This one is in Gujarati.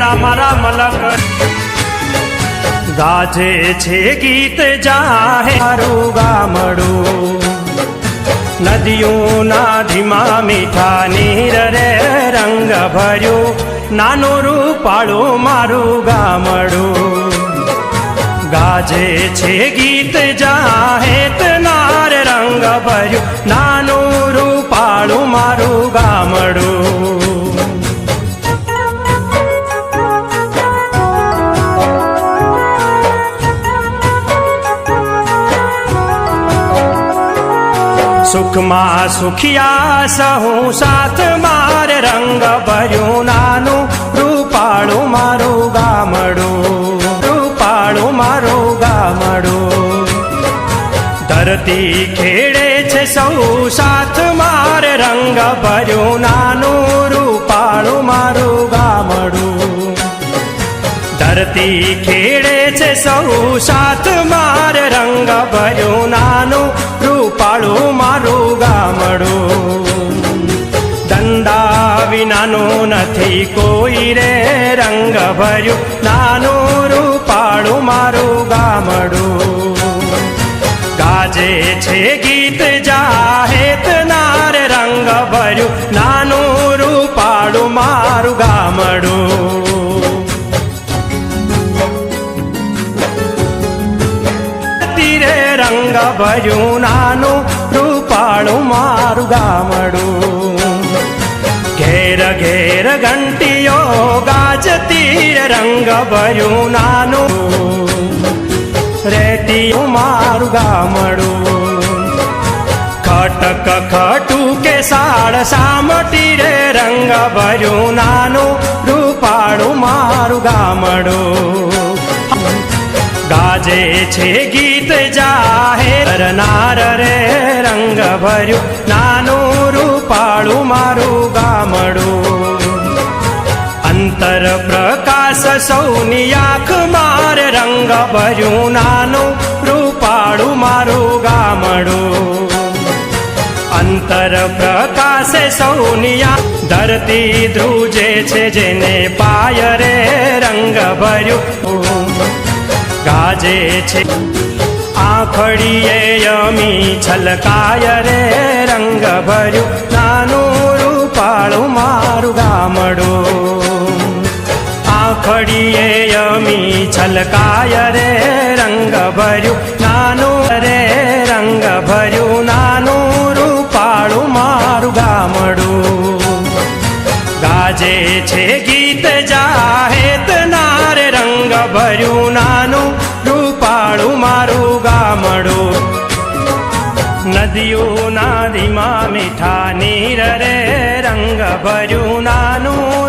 ઘરા મારા મલક. ગાજે છે ગીત જાહે મારું ગામડું. નદીઓના ધીમા મીઠા નીર રે રંગ ભર્યો. નાનું રૂપાળું મારું ગામડું. ગાજે છે ગીત જાહે, તનાર રંગ ભર્યું. નાનું રૂપાળું મારું સુખમાં સુખિયા સહુ સાથ માર રંગ ભર્યું નાનું રૂપાળું મારું ગામડું રૂપાળું મારું ગામડું ધરતી ખેડે છે સૌ સાથ માર રંગ ભર્યું નાનું રૂપાળું મારું ગામડું ધરતી ખેડે છે સૌ સાથ માર રંગ ભર્યું નાનું રૂપાળું મારું નથી કોઈ રે રંગ ભર્યું નાનું રૂપાળું મારું ગામડું ગાજે છે ગીત જાહેત નાર રંગ ભર્યું નાનું રૂપાળું મારું ગામડું તીરે રંગ ભર્યું નાનું રૂપાળું મારું ગામડું ઘેર ઘેર ઘંટીઓ ગાજતી રંગ ભર્યું નાનું રેતી મારું ગામડું ખટક ખટું કે સાળ સામટી રે રંગ ભર્યું નાનું રૂપાળું મારું ગામડું ગાજે છે ગીત જાહેર નાર રે રંગ ભર્યું નાનું રૂપાળું મારું ગામડું અંતર પ્રકાશ સૌની આંખ માર રંગ ભર્યું નાનું રૂપાળું મારું ગામડું. અંતર પ્રકાશે સૌનિયા ધરતી ધ્રુજે છે જેને પાય રે રંગ ભર્યું. ગાજે છે આખડીએ યમી છલકાય રે રંગ ભર્યું. નાનું રૂપાળું મારું ગામડું. આખડીએ અમી છલકાય રે રંગ ભર્યું નાનું રે રંગ ભર્યું નાનું રૂપાળું મારું ગામડું. ગાજે છે ગીત જાહેત નારે રંગ ભર્યું નદીઓના ધીમા મીઠા નીર રે રંગ ભર્યું નાનું